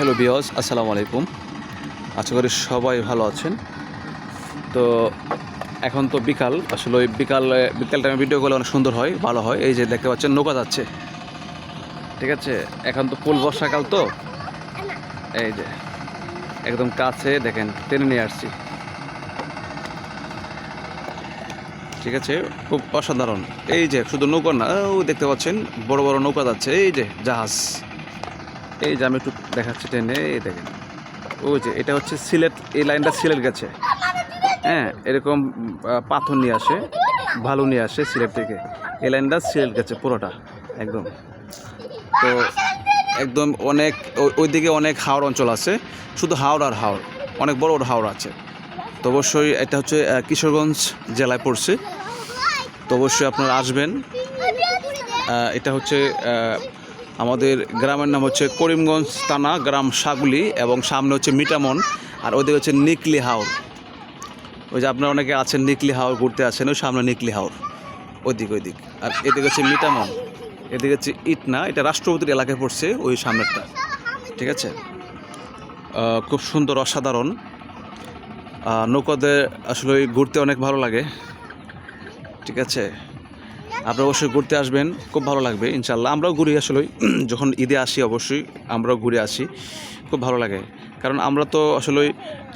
Hello বিয়স আসসালামু আলাইকুম। আশা করি সবাই ভালো আছেন। তো এখন তো বিকাল, আসলে ওই বিকাল বিকাল টাইমে ভিডিও করলে অনেক সুন্দর হয়, ভালো হয়। এই যে দেখতে পাচ্ছেন, নৌকা যাচ্ছে। ঠিক আছে? এখন তো ফুল বর্ষাকাল তো। এই যে, একদম কাছে, দেখেন, টেনে নিয়ে আসছি। ঠিক আছে? খুব অসাধারণ। এই যে, শুধু নৌকা না ও দেখতে পাচ্ছেন, বড় বড় নৌকা যাচ্ছে। এই যে, জাহাজ। এই যে আমি একটু দেখাচ্ছি ট্রেনে এই দেখেন। ওই যে, এটা হচ্ছে সিলেট, এই লাইনটা সিলেট গেছে। হ্যাঁ এরকম পাথর নিয়ে আসে, ভালো নিয়ে আসে সিলেট থেকে। এই লাইনটা সিলেট গেছে পুরোটা, একদম। তো একদম অনেক ওই- ওইদিকে অনেক হাওড় অঞ্চল আছে। শুধু হাওড় আর হাওড়, অনেক বড় বড় হাওড় আছে। তো অবশ্যই এটা হচ্ছে কিশোরগঞ্জ জেলায় পড়ছে। তো অবশ্যই আপনারা আসবেন। এটা হচ্ছে আমাদের গ্রামের নাম হচ্ছে করিমগঞ্জ থানা, গ্রাম সাগুলি এবং সামনে হচ্ছে মিটামন আর ওদিকে হচ্ছে নিকলি হাওর। ওই যে আপনারা অনেকে আছেন, নিকলি হাওর ঘুরতে আসেন, ওই সামনে নিকলি হাওর ওইদিক ওইদিক। আর এদিকে হচ্ছে মিটামন, এদিকে হচ্ছে ইটনা, এটা রাষ্ট্রপতির এলাকায় পড়ছে ওই সামনেরটা, ঠিক আছে? খুব সুন্দর, অসাধারণ। নৌকাতে আসলে ঘুরতে অনেক ভালো লাগে, ঠিক আছে? আপনারা অবশ্যই ঘুরতে আসবেন, খুব ভালো লাগবে ইনশাল্লাহ আমরাও ঘুরি আসলে যখন ঈদে আসি অবশ্যই আমরাও ঘুরে আসি, খুব ভালো লাগে। কারণ আমরা তো আসলে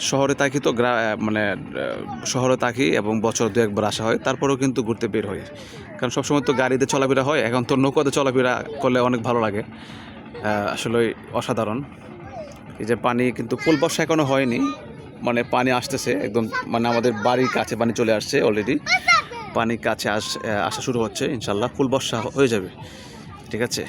শহরে থাকি তো গ্রা মানে শহরে থাকি এবং বছর দু একবার আসা হয়, তারপরেও কিন্তু ঘুরতে বের হই। কারণ সবসময় তো গাড়িতে চলাফেরা হয়, এখন তো নৌকাতে চলাফেরা করলে অনেক ভালো লাগে। আসলে অসাধারণ। এই যে পানি কিন্তু ফুল বর্ষা এখনও হয়নি মানে পানি আসতেছে, একদম মানে আমাদের বাড়ির কাছে পানি চলে আসছে অলরেডি পানি কাছে আস আসা শুরু হচ্ছে ইনশাল্লাহ। ফুল বর্ষা হয়ে যাবে। ঠিক আছে?